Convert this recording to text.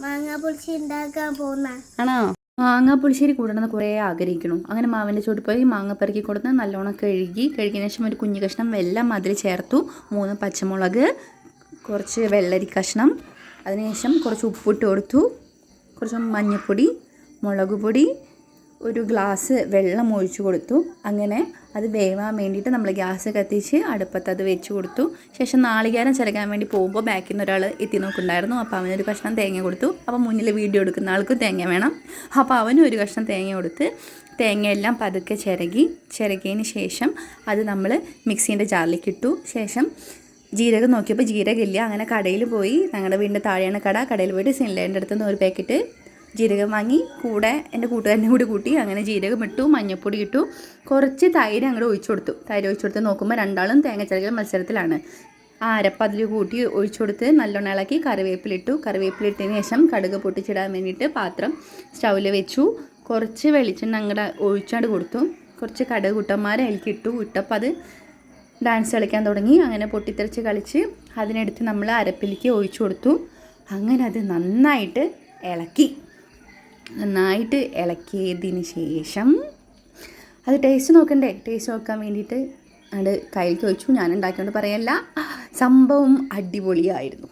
മാങ്ങ മാങ്ങ പുളിശ്ശേരി കൂടണമെന്ന് കുറേ ആഗ്രഹിക്കണം അങ്ങനെ മാവിന്റെ ചോട്ട് പോയി മാങ്ങ പെറുക്കി കൊടുത്ത് നല്ലോണം കഴുകി കഴുകിയതിന് ശേഷം ഒരു കുഞ്ഞു കഷ്ണം വെള്ളം അതിൽ ചേർത്തു. മൂന്ന് പച്ചമുളക് കുറച്ച് വെള്ളരി കഷ്ണം അതിനുശേഷം കുറച്ച് ഉപ്പിട്ട് കൊടുത്തു. കുറച്ച് മഞ്ഞൾപ്പൊടി മുളക് പൊടി ഒരു ഗ്ലാസ് വെള്ളം ഒഴിച്ചു കൊടുത്തു. അങ്ങനെ അത് വേവാൻ വേണ്ടിയിട്ട് നമ്മൾ ഗ്യാസ് കത്തിച്ച് അടുപ്പത്ത് അത് വെച്ച് കൊടുത്തു. ശേഷം നാളികേരം ചിലക്കാൻ വേണ്ടി പോകുമ്പോൾ ബാക്കിൽ നിന്ന് ഒരാൾ എത്തി നോക്കുന്നുണ്ടായിരുന്നു. അപ്പോൾ അവനൊരു കഷ്ണം തേങ്ങ കൊടുത്തു. അപ്പോൾ മുന്നിൽ വീഡിയോ എടുക്കുന്ന ആൾക്കും തേങ്ങ വേണം. അപ്പോൾ അവനും ഒരു കഷ്ണം തേങ്ങ കൊടുത്ത് തേങ്ങയെല്ലാം പതുക്കെ ചിരകി ചിരകിയതിന് ശേഷം അത് നമ്മൾ മിക്സീന്റെ ജാറിലേക്ക് ഇട്ടു. ശേഷം ജീരകം നോക്കിയപ്പോൾ ജീരകമില്ല. അങ്ങനെ കടയിൽ പോയി ഞങ്ങളുടെ വീടിന്റെ താഴെയാണ് കട. കടയിൽ പോയിട്ട് സിനിലേന്റെ അടുത്ത് നിന്ന് ഒരു പാക്കറ്റ് ജീരകം വാങ്ങി കൂടെ എന്റെ കൂട്ടുകാരനെ കൂടി കൂട്ടി അങ്ങനെ ജീരകം ഇട്ടു മഞ്ഞപ്പൊടി ഇട്ടു. കുറച്ച് തൈര് അങ്ങോട്ട് ഒഴിച്ചു കൊടുത്തു. തൈര് ഒഴിച്ചു കൊടുത്ത് നോക്കുമ്പോൾ രണ്ടാളും തേങ്ങ ചിരകൽ മത്സരത്തിലാണ്. ആ അരപ്പ് അതിൽ കൂട്ടി ഒഴിച്ചു കൊടുത്ത് നല്ലോണം ഇളക്കി കറിവേപ്പിലിട്ടു. കറിവേപ്പിലിട്ടതിന് ശേഷം കടുക് പൊട്ടിച്ചിടാൻ വേണ്ടിയിട്ട് പാത്രം സ്റ്റൗവിൽ വെച്ചു. കുറച്ച് വെളിച്ചെണ്ണ അങ്ങോട്ട് ഒഴിച്ചാണ്ട് കൊടുത്തു. കുറച്ച് കടുക് കുട്ടന്മാരെ അതിലേക്ക് ഇട്ടു. ഇട്ടപ്പോൾ അത് ഡാൻസ് കളിക്കാൻ തുടങ്ങി. അങ്ങനെ പൊട്ടിത്തെറിച്ച് കളിച്ച് അതിനെടുത്ത് നമ്മൾ അരപ്പിലേക്ക് ഒഴിച്ചു കൊടുത്തു. അങ്ങനെ അത് നന്നായിട്ട് ഇളക്കി. നന്നായിട്ട് ഇളക്കിയതിന് ശേഷം അത് ടേസ്റ്റ് നോക്കണ്ടേ? ടേസ്റ്റ് നോക്കാൻ വേണ്ടിയിട്ട് അത് കയ്യിലേക്ക് വെച്ചു ഞാൻ ഉണ്ടാക്കിയോണ്ട് പറയല്ല. സംഭവം അടിപൊളിയായിരുന്നു.